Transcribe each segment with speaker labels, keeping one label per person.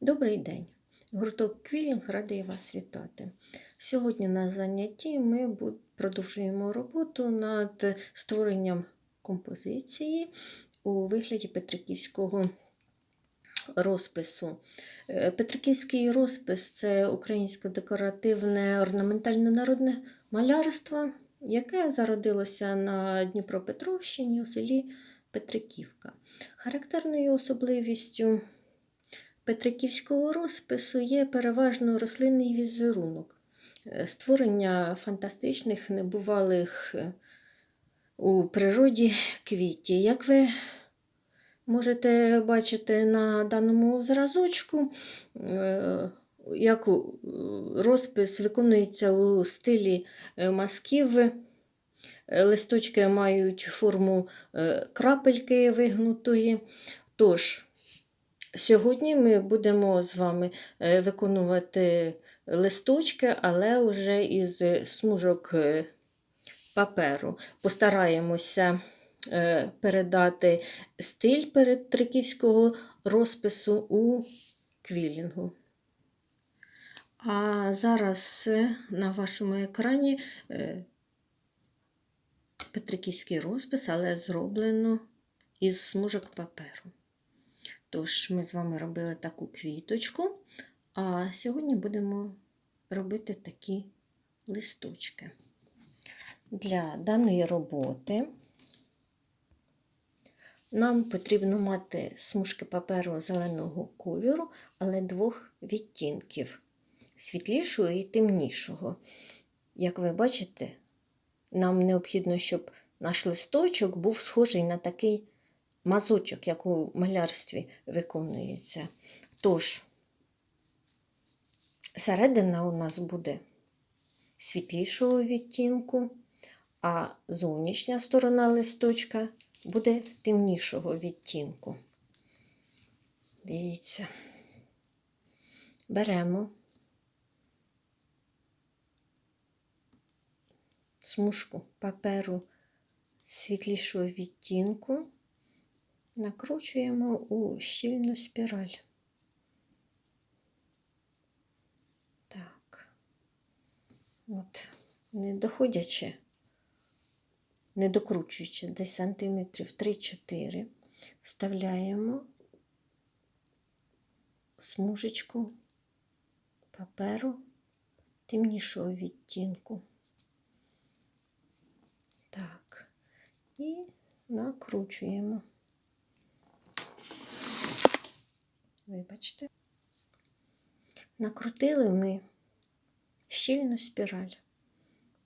Speaker 1: Добрий день! Гурток Квілінг радий вас вітати. Сьогодні на занятті ми продовжуємо роботу над створенням композиції у вигляді петриківського розпису. Е, Петриківський розпис це українське декоративне орнаментальне народне малярство, яке зародилося на Дніпропетровщині у селі Петриківка. Характерною особливістю Петриківського розпису є переважно рослинний візерунок, е, створення фантастичних, небувалих е, у природі квітів. Як ви можете бачити на даному зразочку, е, як розпис виконується у стилі мазків. Е, Листочки мають форму крапельки вигнутої. Тож, Сьогодні ми будемо з вами е, виконувати листочки, але вже із смужок е, паперу. Постараємося е, передати стиль перетриківського розпису у квілінгу. А зараз на вашому екрані петриківський розпис, але зроблено із смужок паперу. Тож, ми з вами робили таку квіточку, а сьогодні будемо робити такі листочки. Для даної роботи нам потрібно мати смужки паперу зеленого кольору, але двох відтінків світлішого і темнішого. Як ви бачите, нам необхідно, щоб наш листочок був схожий на такий мазочок, як у малярстві виконується. Тож, середина у нас буде світлішого відтінку, а зовнішня сторона листочка буде темнішого відтінку. Дивіться, беремо смужку паперу світлішого відтінку накручуємо у щільну спіраль. Так, от, не доходячи, не докручуючи десь сантиметрів 3-4, вставляємо смужечку паперу темнішого відтінку. Так, і накручуємо. Вибачте. Накрутили ми щільну спіраль.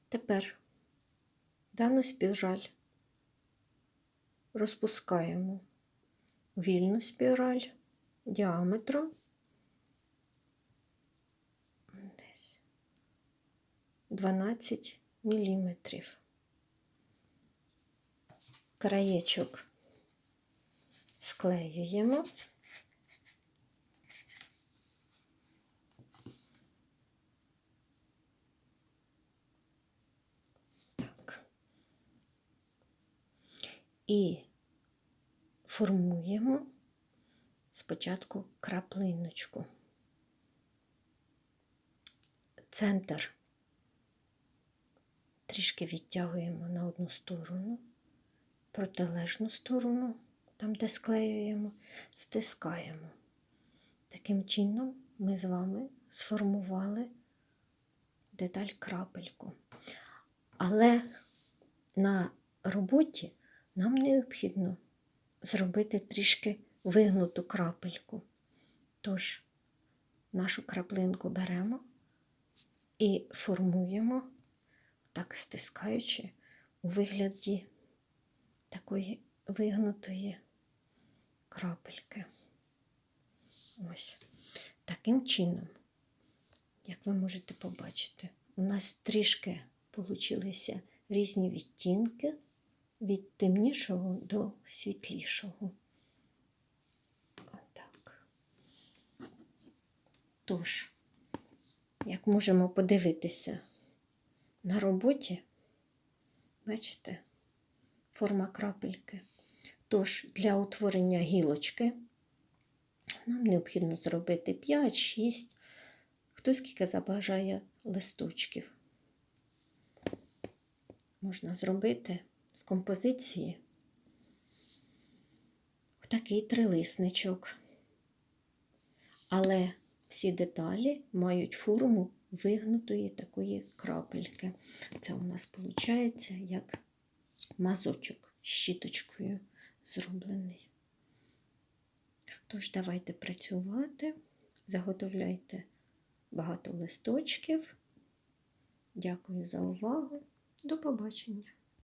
Speaker 1: Тепер дану спіраль розпускаємо вільну спіраль діаметром десь 12 міліметрів. Краєчок склеюємо. Так. І формуємо спочатку краплиночку. Центр трішки відтягуємо на одну сторону, протилежну сторону, там, де склеюємо, стискаємо. Таким чином ми з вами сформували деталь крапельку. Але на роботі нам необхідно зробити трішки вигнуту крапельку. Тож нашу краплинку беремо і формуємо, так стискаючи, у вигляді такої вигнутої крапельки. Ось. Таким чином, як ви можете побачити, у нас трішки получилися різні відтінки від темнішого до світлішого. Отак. Тож, як можемо подивитися на роботі, бачите, форма крапельки. Тож, для утворення гілочки Нам необхідно зробити 5-6, хто скільки забажає листочків. Можна зробити в композиції такий трилисничок. Але всі деталі мають форму вигнутої такої крапельки. Це у нас виходить як мазочок з щіточкою зроблений. Тож, давайте працювати, заготовляйте багато листочків. Дякую за увагу. До побачення!